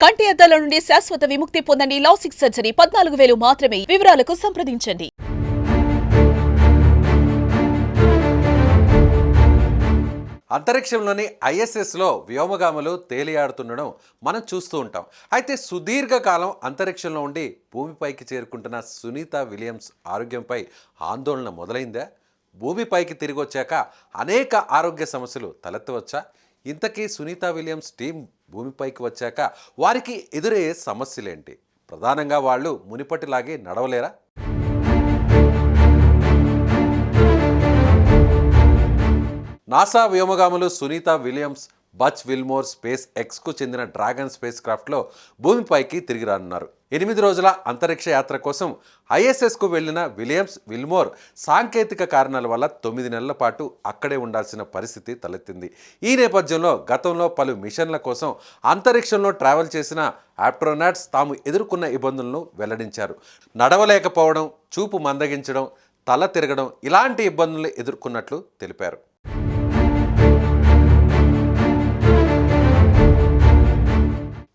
కంటి అద్దాల నుండి శాశ్వత విముక్తి పొందండి లాసిక్ సర్జరీ. పద్నాలుగు వేలు మాత్రమే వివరాలకు సంప్రదించండి. అంతరిక్షంలోని ఐఎస్ఎస్లో వ్యోమగాములు తేలియాడుతుండడం మనం చూస్తూ ఉంటాం. అయితే సుదీర్ఘకాలం అంతరిక్షంలో ఉండి భూమిపైకి చేరుకుంటున్న సునీత విలియమ్స్ ఆరోగ్యంపై ఆందోళన మొదలైందా? భూమిపైకి తిరిగి వచ్చాక అనేక ఆరోగ్య సమస్యలు తలెత్తవచ్చా? ఇంతకీ సునీత విలియమ్స్ టీం భూమిపైకి వచ్చాక వారికి ఎదురయ్యే సమస్యలేంటి? ప్రధానంగా వాళ్ళు మునిపటిలాగే నడవలేరా? NASA వ్యోమగాములు Sunita Williams Butch Wilmore space ఎక్స్కు చెందిన డ్రాగన్ స్పేస్ క్రాఫ్ట్లో భూమిపైకి తిరిగి రానున్నారు. ఎనిమిది రోజుల అంతరిక్ష యాత్ర కోసం ఐఎస్ఎస్కు వెళ్ళిన విలియమ్స్ విల్మోర్ సాంకేతిక కారణాల వల్ల తొమ్మిది నెలల పాటు అక్కడే ఉండాల్సిన పరిస్థితి తలెత్తింది. ఈ నేపథ్యంలో గతంలో పలు మిషన్ల కోసం అంతరిక్షంలో ట్రావెల్ చేసిన ఆప్ట్రోనాట్స్ తాము ఎదుర్కొన్న ఇబ్బందులను వెల్లడించారు. నడవలేకపోవడం చూపు మందగించడం తల తిరగడం ఇలాంటి ఇబ్బందులు ఎదుర్కొన్నట్లు తెలిపారు.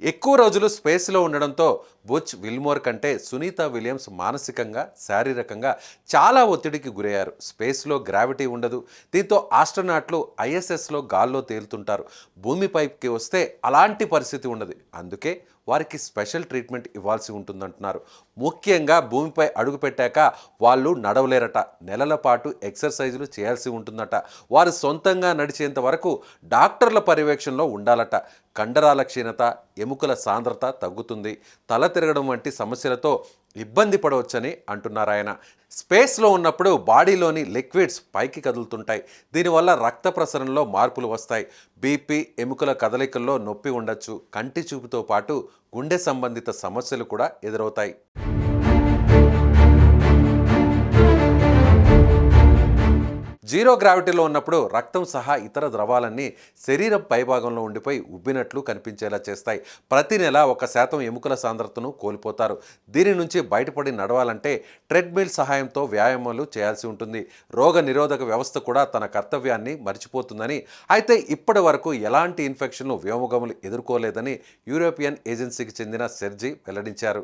ఎక్కువ రోజులు స్పేస్లో ఉండడంతో బుచ్ విల్మోర్ కంటే సునీత విలియమ్స్ మానసికంగా శారీరకంగా చాలా ఒత్తిడికి గురయ్యారు. స్పేస్లో గ్రావిటీ ఉండదు. దీంతో ఆస్ట్రనాట్లు ఐఎస్ఎస్లో గాల్లో తేలుతుంటారు. భూమిపైకి వస్తే అలాంటి పరిస్థితి ఉండదు. అందుకే వారికి స్పెషల్ ట్రీట్మెంట్ ఇవ్వాల్సి ఉంటుందంటున్నారు. ముఖ్యంగా భూమిపై అడుగు పెట్టాక వాళ్ళు నడవలేరట. నెలల పాటు ఎక్సర్సైజులు చేయాల్సి ఉంటుందట. వారు సొంతంగా నడిచేంత వరకు డాక్టర్ల పర్యవేక్షణలో ఉండాలట. కండరాల క్షీణత ఎముకల సాంద్రత తగ్గుతుంది. తల తిరగడం వంటి సమస్యలతో ఇబ్బంది పడవచ్చని అంటున్నారు ఆయన. స్పేస్లో ఉన్నప్పుడు బాడీలోని లిక్విడ్స్ పైకి కదులుతుంటాయి. దీనివల్ల రక్త ప్రసరణలో మార్పులు వస్తాయి. బీపీ ఎముకల కదలికల్లో నొప్పి ఉండొచ్చు. కంటి చూపుతో పాటు గుండె సంబంధిత సమస్యలు కూడా ఎదురవుతాయి. జీరో గ్రావిటీలో ఉన్నప్పుడు రక్తం సహా ఇతర ద్రవాలన్నీ శరీరం పైభాగంలో ఉండిపోయి ఉబ్బినట్లు కనిపించేలా చేస్తాయి. ప్రతి నెల ఒక శాతం ఎముకల సాంద్రతను కోల్పోతారు. దీని నుంచి బయటపడి నడవాలంటే ట్రెడ్మిల్ సహాయంతో వ్యాయామాలు చేయాల్సి ఉంటుంది. రోగ నిరోధక వ్యవస్థ కూడా తన కర్తవ్యాన్ని మర్చిపోతుందని. అయితే ఇప్పటి వరకు ఎలాంటి ఇన్ఫెక్షన్లు వ్యోమగములు ఎదుర్కోలేదని యూరోపియన్ ఏజెన్సీకి చెందిన సెర్జీ వెల్లడించారు.